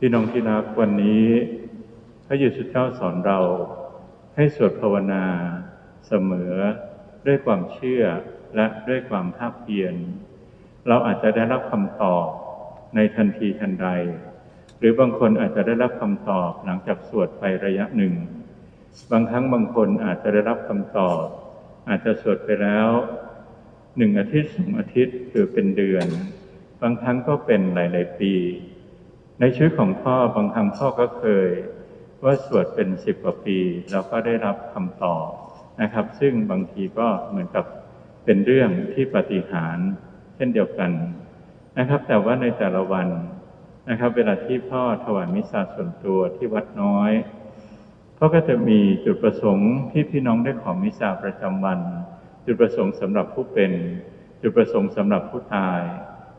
พี่น้องที่รักวันนี้พระเยซูเจ้าสอนเราให้สวดภาวนาเสมอด้วยความเชื่อและด้วยความภาคเพียร เราอาจจะได้รับคำตอบในทันทีทันใด หรือบางคนอาจจะได้รับคำตอบหลังจากสวดไประยะหนึ่ง บางครั้งบางคนอาจจะได้รับคำตอบ อาจจะสวดไปแล้วหนึ่งอาทิตย์สองอาทิตย์หรือเป็นเดือน บางครั้งก็เป็นหลาย ๆ ปี ในชีวิตของพ่อบางครั้งพ่อก็เคย ว่าสวดเป็นสิบกว่าปีเราก็ได้รับคำตอบนะครับ ซึ่งบางทีก็เหมือนกับเป็นเรื่องที่ปฏิหารเช่นเดียวกันนะครับ แต่ว่าในแต่ละวันนะครับ เวลาที่พ่อถวายมิสซาส่วนตัวที่วัดน้อยพ่อก็จะมีจุดประสงค์ที่พี่น้องได้ขอมิสซาประจำวัน จุดประสงค์สำหรับผู้เป็น จุดประสงค์สำหรับผู้ตาย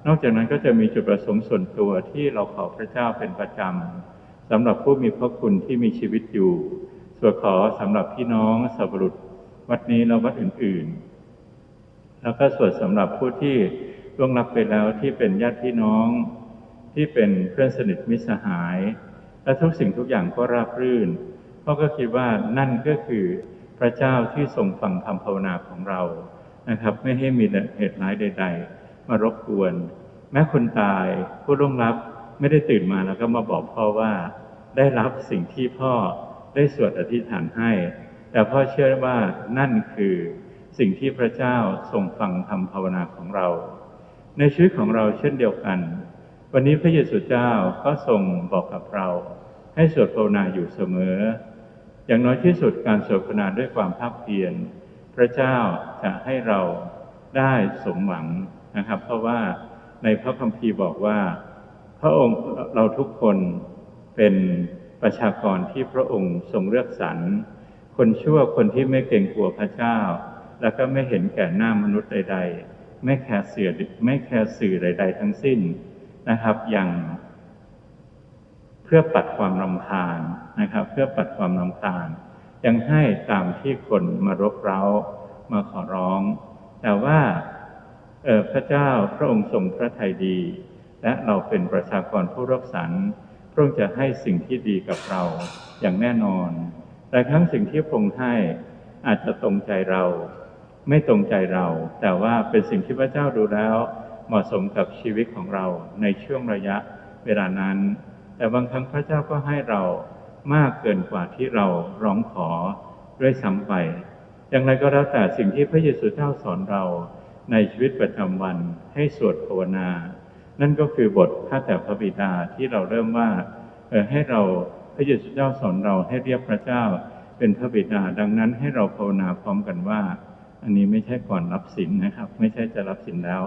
นอกจากนั้นก็จะมีจุดประสงค์ส่วนตัวที่เราขอพระเจ้าเป็นประจำสำหรับผู้มีพระคุณที่มีชีวิตอยู่ ส่วนขอสำหรับพี่น้องสับรุษวัดนี้และวัดอื่นๆ แล้วก็ส่วนสำหรับผู้ที่ล่วงลับไปแล้วที่เป็นญาติพี่น้อง ที่เป็นเพื่อนสนิทมิตรสหาย และทุกสิ่งทุกอย่างก็ราบรื่นพ่อก็คิดว่านั่นก็คือพระเจ้าที่ทรงฟังคำภาวนาของเรานะครับ ไม่ให้มีเหตุร้ายใด ๆ มารบกวน แม้คนตายผู้ล่วงลับไม่ได้ตื่นมาแล้วก็มาบอกพ่อว่า ได้รับสิ่งที่พ่อได้สวดอธิษฐานให้ แต่พ่อเชื่อว่านั่นคือสิ่งที่พระเจ้าทรงฟังคำภาวนาของเรา ในชีวิตของเราเช่นเดียวกัน วันนี้พระเยซูเจ้าก็ทรงบอกกับเรา ให้สวดภาวนาอยู่เสมอ อย่างน้อยที่สุดการสวดภาวนาด้วยความภาคเพียรพระเจ้าจะให้เราได้สมหวัง นะครับ เพราะว่าในพระคัมภีร์บอกว่า พระองค์เราทุกคนเป็นประชากรที่พระองค์ทรงเลือกสรรคนชั่วคนที่ไม่เกรงกลัวพระเจ้า แล้วก็ไม่เห็นแก่หน้ามนุษย์ใด ๆ ไม่แคร์เสือไม่แคร์สื่อใด ๆ ทั้งสิ้นนะครับ อย่างเพื่อปัดความรำคาญนะครับ เพื่อปัดความรำคาญยังให้ตามที่คนมารบเร้ามาขอร้อง แต่ว่า พระเจ้าพระองค์ทรงพระทัยดี และเราเป็นประชากรผู้รับสรรพระองค์จะให้สิ่งที่ดีกับเราอย่างแน่นอน แต่ครั้งสิ่งที่พระองค์ให้อาจจะตรงใจเรา ไม่ตรงใจเรา แต่ว่าเป็นสิ่งที่พระเจ้าดูแล้ว เหมาะสมกับชีวิตของเราในช่วงระยะเวลานั้น แต่บางครั้งพระเจ้าก็ให้เรามากเกินกว่าที่เราร้องขอด้วยซ้ำไป อย่างไรก็แล้วแต่สิ่งที่พระเยซูเจ้าสอนเรา ในชีวิตประจำวันให้สวดภาวนา นั่นก็คือบทข้าแต่พระบิดาที่เราเริ่มว่าเออให้เราพระเยซูเจ้าสอนเราให้เรียกพระเจ้าเป็นพระบิดา ดังนั้นให้เราภาวนาพร้อมกันว่า อันนี้ไม่ใช่ก่อนรับศีลนะครับ ไม่ใช่จะรับศีลแล้ว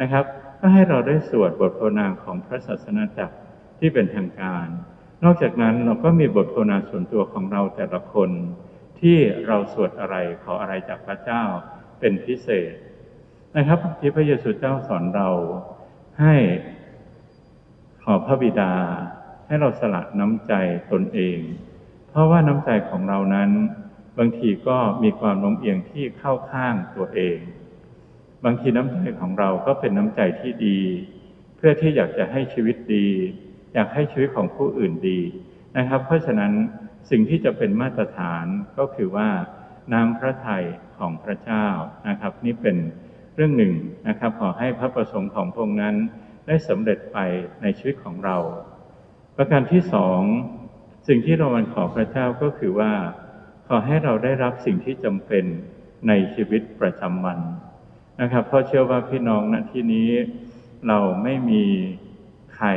นะครับก็ให้เราได้สวดบทภาวนาของพระศาสนาจักรที่เป็นทางการ นอกจากนั้นเราก็มีบทภาวนาส่วนตัวของเราแต่ละคน ที่เราสวดอะไรขออะไรจากพระเจ้าเป็นพิเศษ นะครับ ที่พระเยซูเจ้าสอนเราให้ขอพระบิดาให้เราสละน้ำใจตนเอง เพราะว่าน้ำใจของเรานั้น บางทีก็มีความโน้มเอียงที่เข้าข้างตัวเอง บางทีน้ำใจของเราก็เป็นน้ำใจที่ดี เพื่อที่อยากจะให้ชีวิตดี อยากให้ชีวิตของผู้อื่นดีนะครับ เพราะฉะนั้นสิ่งที่จะเป็นมาตรฐานก็คือว่าน้ำพระทัยของพระเจ้านะครับ นี่เป็น เรื่องหนึ่งนะครับขอให้พระประสงค์ของพระองค์นั้นได้สำเร็จไปในชีวิตของเรา ประการที่สองสิ่งที่เรามันขอพระเจ้าก็คือว่า ขอให้เราได้รับสิ่งที่จำเป็นในชีวิตประจำวันนะครับเพราะเชื่อว่าพี่น้องณที่นี้เราไม่มีใคร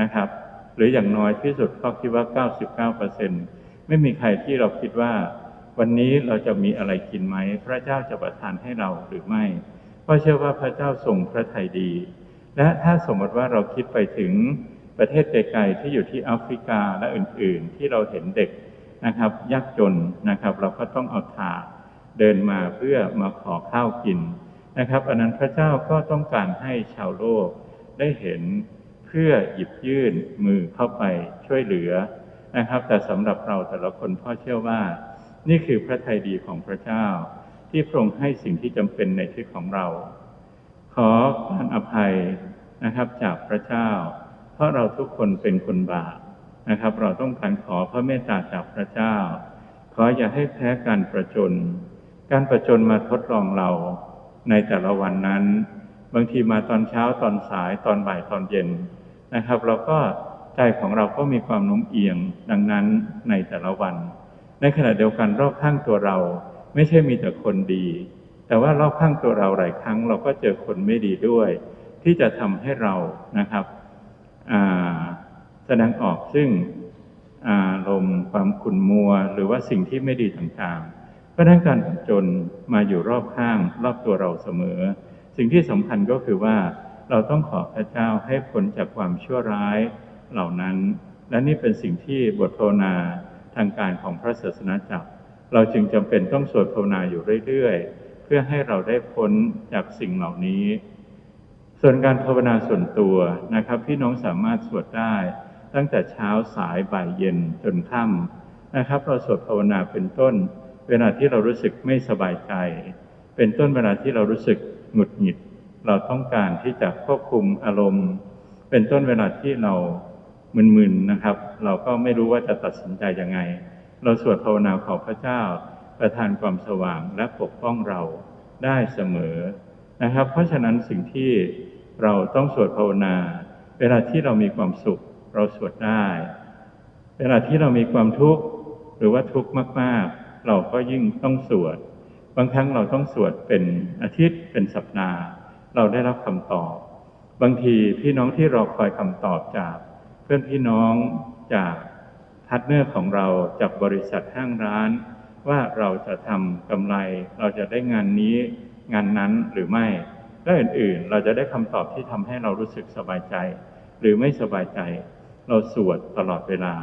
นะครับ หรืออย่างน้อยที่สุดก็คิดว่า 99%ไม่มีใครที่เราคิดว่า วันนี้เราจะมีอะไรกินไหม พระเจ้าจะประทานให้เราหรือไม่ เพราะเชื่อว่าพระเจ้าทรงพระทัยดี และถ้าสมมติว่าเราคิดไปถึงประเทศไกลๆที่อยู่ที่แอฟริกาและอื่นๆ ที่เราเห็นเด็กนะครับยากจนนะครับ เราก็ต้องเอาถาดเดินมาเพื่อมาขอข้าวกินนะครับ อันนั้นพระเจ้าก็ต้องการให้ชาวโลกได้เห็นเพื่อหยิบยื่นมือเข้าไปช่วยเหลือนะครับ แต่สำหรับเราแต่ละคนพ่อเชื่อว่า นี่คือพระทัยดีของพระเจ้า ที่พระองค์ให้สิ่งที่จำเป็นในชีวิตของเรา ขอการอภัยนะครับจากพระเจ้า เพราะเราทุกคนเป็นคนบาปนะครับ เราต้องการขอพระเมตตาจากพระเจ้า ขออย่าให้แพ้การประจน การประจนมาทดลองเราในแต่ละวันนั้น บางทีมาตอนเช้าตอนสายตอนบ่ายตอนเย็นนะครับ เราก็ใจของเราก็มีความโน้มเอียงดังนั้นในแต่ละวัน ในขณะเดียวกันรอบข้างตัวเรา ไม่ใช่มีแต่คนดี แต่ว่ารอบข้างตัวเราหลายครั้ง เราก็เจอคนไม่ดีด้วย ที่จะทำให้เรานะครับแสดงออกซึ่งอารมณ์ความขุ่นมัว หรือว่าสิ่งที่ไม่ดีต่างๆ เพราะนั้นการจนมาอยู่รอบข้าง รอบตัวเราเสมอ สิ่งที่สำคัญก็คือว่าเราต้องขอพระเจ้าให้พ้นจากความชั่วร้ายเหล่านั้น และนี่เป็นสิ่งที่บทภาวนาทางการของพระศาสนาจักร เราจึงจำเป็นต้องสวดภาวนาอยู่เรื่อยๆ เพื่อให้เราได้พ้นจากสิ่งเหล่านี้ ส่วนการภาวนาส่วนตัวนะครับพี่น้องสามารถสวดได้ ตั้งแต่เช้าสายบ่ายเย็นจนค่ำนะครับ เราสวดภาวนาเป็นต้น เวลาที่เรารู้สึกไม่สบายใจ เป็นต้นเวลาที่เรารู้สึกหงุดหงิด เราต้องการที่จะควบคุมอารมณ์ เป็นต้นเวลาที่เรามึนๆนะครับ เราก็ไม่รู้ว่าจะตัดสินใจยังไง เราสวดภาวนาขอพระเจ้า ประทานความสว่างและปกป้องเราได้เสมอนะครับ เพราะฉะนั้นสิ่งที่เราต้องสวดภาวนา เวลาที่เรามีความสุข เราสวดได้ เวลาที่เรามีความทุกข์หรือว่าทุกข์มาก ๆ เราก็ยิ่งต้องสวด บางครั้งเราต้องสวดเป็นอาทิตย์เป็นสัปดาห์ เราได้รับคำตอบ บางทีพี่น้องที่รอคอยคำตอบจาก เพื่อนพี่น้องจาก พาร์ทเนอร์ของเราจากบริษัทห้างร้าน ว่าเราจะทำกำไร เราจะได้งานนี้งานนั้นหรือไม่และอื่นๆ เราจะได้คำตอบที่ทำให้เรารู้สึกสบายใจ หรือไม่สบายใจ เราสวดตลอดเวลา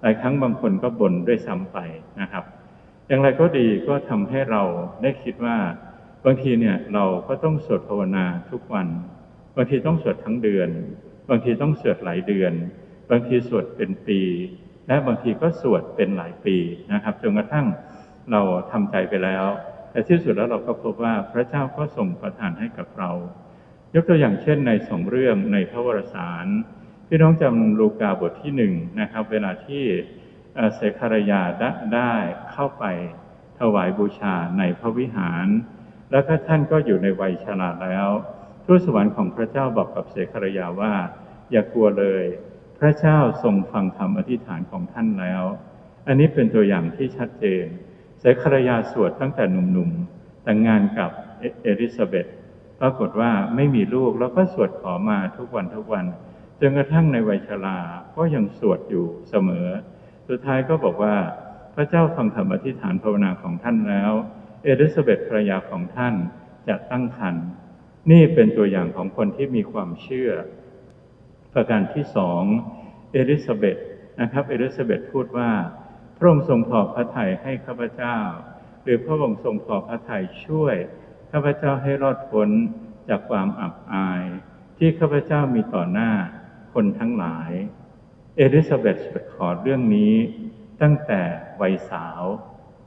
หลายครั้งบางคนก็บ่นด้วยซ้ำไปนะครับ อย่างไรก็ดีก็ทำให้เราได้คิดว่าบางทีเนี่ยเราก็ต้องสวดภาวนาทุกวัน บางทีต้องสวดทั้งเดือน บางทีต้องสวดหลายเดือน บางทีสวดเป็นปี และบางทีก็สวดเป็นหลายปีนะครับจนกระทั่งเราทำใจไปแล้ว แต่ที่สุดแล้วเราก็พบว่าพระเจ้าก็ส่งประทานให้กับเรา ยกตัวอย่างเช่นในสองเรื่องในพระวรสารพี่น้องจำลูกาบทที่หนึ่งนะครับ เวลาที่เสคารยาได้เข้าไปถวายบูชาในพระวิหาร แล้วก็ท่านก็อยู่ในวัยชราแล้วทูตสวรรค์ของพระเจ้าบอกกับเสคารยาว่า อย่ากลัวเลย พระเจ้าทรงฟังคำอธิษฐานของท่านแล้ว อันนี้เป็นตัวอย่างที่ชัดเจนเสครยาสวดตั้งแต่หนุ่มๆ แต่งงานกับเอลิซาเบธปรากฏว่าไม่มีลูกแล้วก็สวดขอมาทุกวันทุกวันจนกระทั่งในวัยชราก็ยังสวดอยู่เสมอ สุดท้ายก็บอกว่าพระเจ้าฟังคำอธิษฐานภาวนาของท่านแล้ว เอลิซาเบธภรรยาของท่านจะตั้งครรภ์นี่เป็นตัวอย่างของคนที่มีความเชื่อ ประการที่สองเอลิซาเบธนะครับ เอลิซาเบธพูดว่า พระองค์ทรงพอพระทัยให้ข้าพเจ้า หรือพระองค์ทรงพอพระทัยช่วยข้าพเจ้าให้รอดพ้นจากความอับอาย ที่ข้าพเจ้ามีต่อหน้าคนทั้งหลาย เอลิซาเบธขอเรื่องนี้ตั้งแต่วัยสาว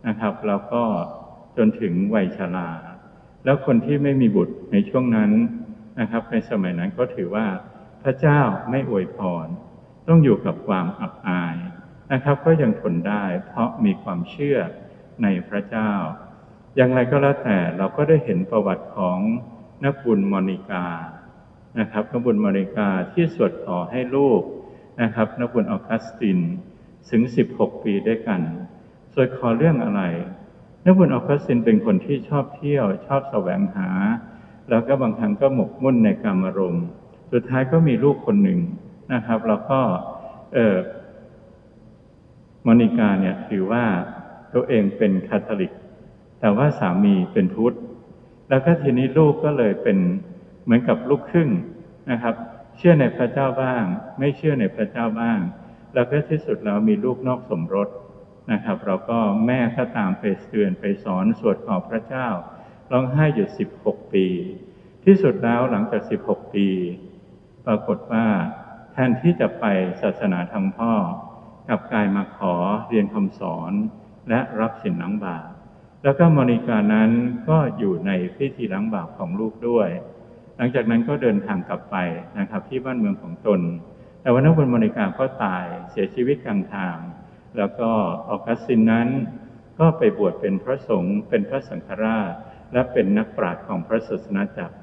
นะครับ แล้วก็จนถึงวัยชราแล้วคนที่ไม่มีบุตรในช่วงนั้นนะครับ ในสมัยนั้นก็ถือว่า พระเจ้าไม่อวยพร ต้องอยู่กับความอับอายนะครับ ก็ยังทนได้เพราะมีความเชื่อในพระเจ้า อย่างไรก็แล้วแต่เราก็ได้เห็นประวัติของนักบุญมอนิกานะครับนักบุญมอนิกาที่สวดขอให้ลูกนะครับนักบุญออกัสตินถึง 16 ปีด้วยกันสวดขอเรื่องอะไรนักบุญออกัสตินเป็นคนที่ชอบเที่ยว ชอบแสวงหา แล้วก็บางครั้งก็หมกมุ่นในกรรมารมณ์ สุดท้ายก็มีลูกคนหนึ่งนะครับ แล้วก็เออมอนิกาเนี่ยถือว่าตัวเองเป็นคาทอลิก แต่ว่าสามีเป็นพุทธ แล้วก็ทีนี้ลูกก็เลยเป็นเหมือนกับลูกครึ่งนะครับ เชื่อในพระเจ้าบ้าง ไม่เชื่อในพระเจ้าบ้าง แล้วก็ที่สุดแล้วมีลูกนอกสมรสนะครับ เราก็แม่ก็ตามไปเตือนไปสอนสวดขอพระเจ้าร้องไห้อยู่สิบหกปี ที่สุดแล้วหลังจากสิบหกปี รากฏว่าแทนที่จะไปศาสนาทางพ่อกับกายมาขอเรียนคำสอนและรับสินล้างบาปแล้วก็มริกานั้นก็อยู่ในพิธีล้างบาปของลูกด้วย หลังจากนั้นก็เดินทางกลับไปนะครับที่บ้านเมืองของตน แต่ว่านักบุญมริกาก็ตายเสียชีวิตกลางทาง แล้วก็ออกัสซินนั้น ก็ไปบวชเป็นพระสงฆ์เป็นพระสังฆราช และเป็นนักปราชญ์ของพระศาสนาจักร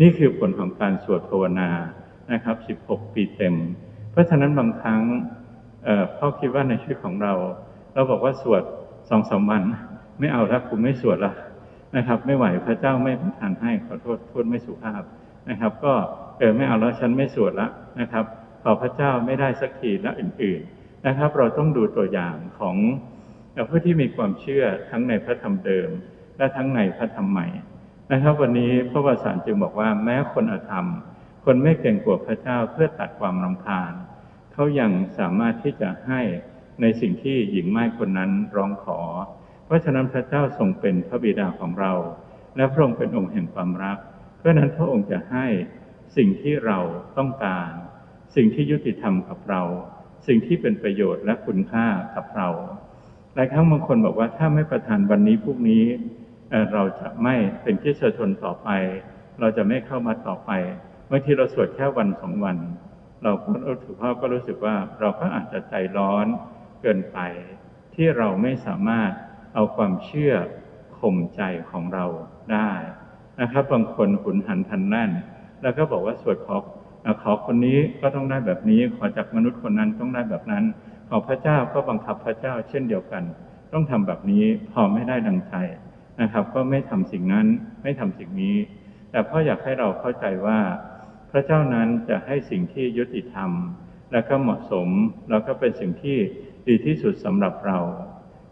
นี่คือผลของการสวดภาวนา นะครับ 16 ปีเต็ม เพราะฉะนั้นบางครั้งพ่อคิดว่าในชีวิตของเรา เราบอกว่าสวดสองสามวัน ไม่เอาล้วคุณไม่สวดละนะครับ ไม่ไหวพระเจ้าไม่ประทานให้ขอโทษพูดไม่สุภาพนะครับ ก็เออไม่เอาแล้วฉันไม่สวดละนะครับขอพระเจ้าไม่ได้สักทีและอื่น ๆนะครับ เราต้องดูตัวอย่างของผู้ที่มีความเชื่อทั้งในพระธรรมเดิม และทั้งในพระธรรมใหม่นะครับ วันนี้พระวสานจึงบอกว่าแม้คนอธรรม คนไม่เก่งกว่าพระเจ้าเพื่อตัดความรำคาญเขายังสามารถที่จะให้ในสิ่งที่หญิงไม้คนนั้นร้องขอ เพราะฉะนั้นพระเจ้าทรงเป็นพระบิดาของเรา และพระองค์เป็นองค์แห่งความรัก เพราะนั้นพระองค์จะให้สิ่งที่เราต้องการ สิ่งที่ยุติธรรมกับเรา สิ่งที่เป็นประโยชน์และคุณค่ากับเราหลายครั้งบางคนบอกว่าถ้าไม่ประทานวันนี้พรุ่งนี้เราจะไม่เป็นที่เชิญชนต่อไป เราจะไม่เข้ามาต่อไป บางทีเราสวดแค่วันสองวัน เราก็ถือพ่อก็รู้สึกว่าเราก็อาจจะใจร้อนเกินไป ที่เราไม่สามารถเอาความเชื่อข่มใจของเราได้นะครับบางคนหุนหันพันแน่น แล้วก็บอกว่าสวดขอขอคนนี้ก็ต้องได้แบบนี้ ขอจากมนุษย์คนนั้นต้องได้แบบนั้น ขอพระเจ้าก็บังคับพระเจ้าเช่นเดียวกัน ต้องทำแบบนี้พอไม่ได้ดังใจนะครับ ก็ไม่ทำสิ่งนั้นไม่ทำสิ่งนี้ แต่พ่ออยากให้เราเข้าใจว่า พระเจ้านั้นจะให้สิ่งที่ยุติธรรม และก็เหมาะสม แล้วก็เป็นสิ่งที่ดีที่สุดสำหรับเรา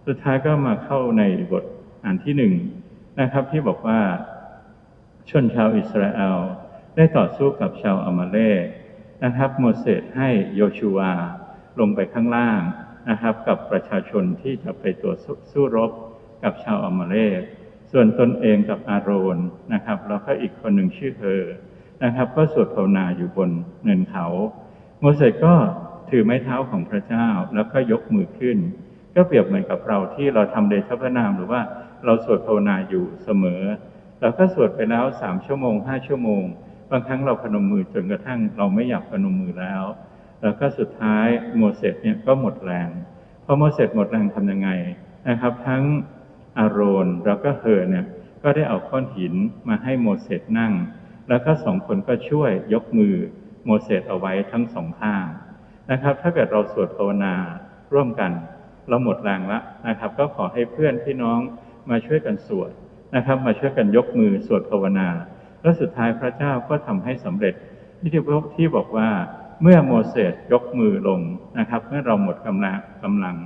สุดท้ายก็มาเข้าในบทอ่านที่หนึ่งนะครับที่บอกว่า ชนชาวอิสราเอลได้ต่อสู้กับชาวอามาเลกนะครับโมเสสให้โยชูวาลงไปข้างล่างนะครับ กับประชาชนที่จะไปตัวสู้รบกับชาวอามาเลกส่วนตนเองกับอาโรนนะครับแล้วก็อีกคนหนึ่งชื่อเธอ นะครับ ก็สวดภาวนาอยู่บนเนินเขา โมเสสก็ถือไม้เท้าของพระเจ้าแล้วก็ยกมือขึ้น ก็เปรียบเหมือนกับเราที่เราทำเดชพระนามหรือว่าเราสวดภาวนาอยู่เสมอเราก็สวดไปแล้วสามชั่วโมงห้าชั่วโมง บางครั้งเราพนมมือจนกระทั่งเราไม่อยากพนมมือแล้ว แล้วก็สุดท้ายโมเสสเนี่ยก็หมดแรงพอโมเสสหมดแรงทํำยังไงนะครับ ทั้งอารอนแล้วก็เฮอเนี่ยก็ได้เอาก้อนหินมาให้โมเสสนั่ง แล้วก็สองคนก็ช่วยยกมือโมเสสเอาไว้ทั้งสองข้างนะครับ ถ้าเกิดเราสวดภาวนาร่วมกันเราหมดแรงแล้วนะครับ ก็ขอให้เพื่อนพี่น้องมาช่วยกันสวดนะครับ มาช่วยกันยกมือสวดภาวนา แล้วสุดท้ายพระเจ้าก็ทำให้สำเร็จที่ที่พกที่บอกว่าเมื่อโมเสสยกมือลงนะครับ เมื่อเราหมดกำลังกำลัง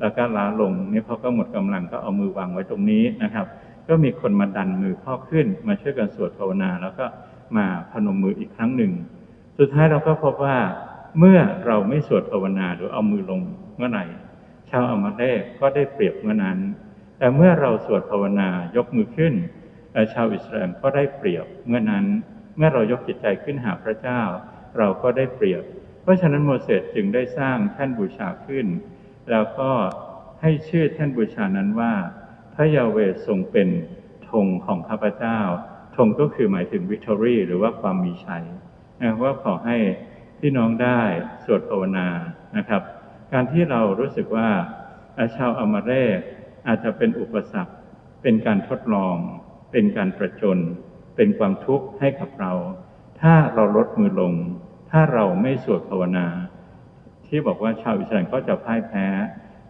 แล้วก็ล้าลงนี่เขาก็หมดกำลังก็เอามือวางไว้ตรงนี้นะครับ ก็มีคนมาดันมือพ่อขึ้น มาช่วยกันสวดภาวนา แล้วก็ มาพนมมืออีกครั้งหนึ่ง สุดท้ายเราก็พบว่าเมื่อเราไม่สวดภาวนาหรือเอามือลงเมื่อไหร่ชาวอมาเลกก็ได้เปรียบเมื่อนั้น แต่เมื่อเราสวดภาวนายกมือขึ้น ชาวอิสราเอลก็ได้เปรียบเมื่อนั้น เมื่อเรายกจิตใจขึ้นหาพระเจ้า เราก็ได้เปรียบ เพราะฉะนั้นโมเสสจึงได้สร้างแท่นบูชาขึ้น แล้วก็ให้ชื่อแท่นบูชานั้นว่าพระยาเวทรงเป็นธงของข้าพเจ้า งก็คือหมายถึงวิกตอรี่หรือว่าความมีชัยนะว่าขอให้พี่น้องได้สวดภาวนานะครับ การที่เรารู้สึกว่าชาวอมาเรกอาจจะเป็นอุปสรรค เป็นการทดลอง เป็นการประจน เป็นความทุกข์ให้กับเรา ถ้าเราลดมือลง ถ้าเราไม่สวดภาวนา ที่บอกว่าชาวอิสราเอลก็จะพ่ายแพ้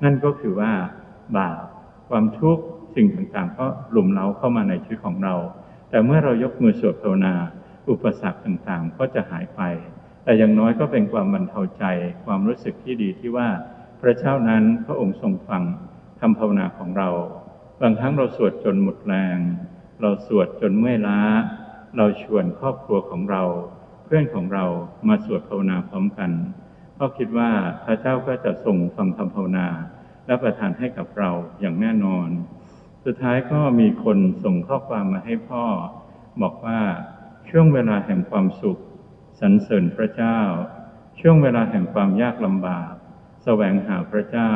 นั่นก็คือว่าบาปความทุกข์สิ่งต่างๆ ก็หลุมเล้าเข้ามาในชีวิตของเรา แต่เมื่อเรายกมือสวดภาวนา อุปสรรคต่างๆ ก็จะหายไป แต่อย่างน้อยก็เป็นความบรรเทาใจ ความรู้สึกที่ดีที่ว่า พระเจ้านั้นพระองค์ทรงฟังคำภาวนาของเรา บางครั้งเราสวดจนหมดแรง เราสวดจนเมื่อยล้า เราชวนครอบครัวของเรา เพื่อนของเรามาสวดภาวนาพร้อมกันเพราะคิดว่าพระเจ้าก็จะทรงฟังคำภาวนา และประทานให้กับเราอย่างแน่นอน สุดท้ายก็มีคนส่งข้อความมาให้พ่อ บอกว่าช่วงเวลาแห่งความสุขสรรเสริญพระเจ้า ช่วงเวลาแห่งความยากลำบากแสวงหาพระเจ้า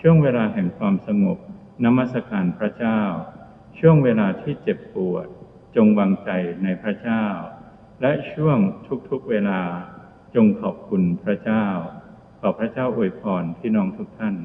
ช่วงเวลาแห่งความสงบนมัสการพระเจ้า ช่วงเวลาที่เจ็บปวด จงวางใจในพระเจ้า และช่วงทุกๆเวลาจงขอบคุณพระเจ้า ขอพระเจ้าอวยพรพี่น้องทุกท่าน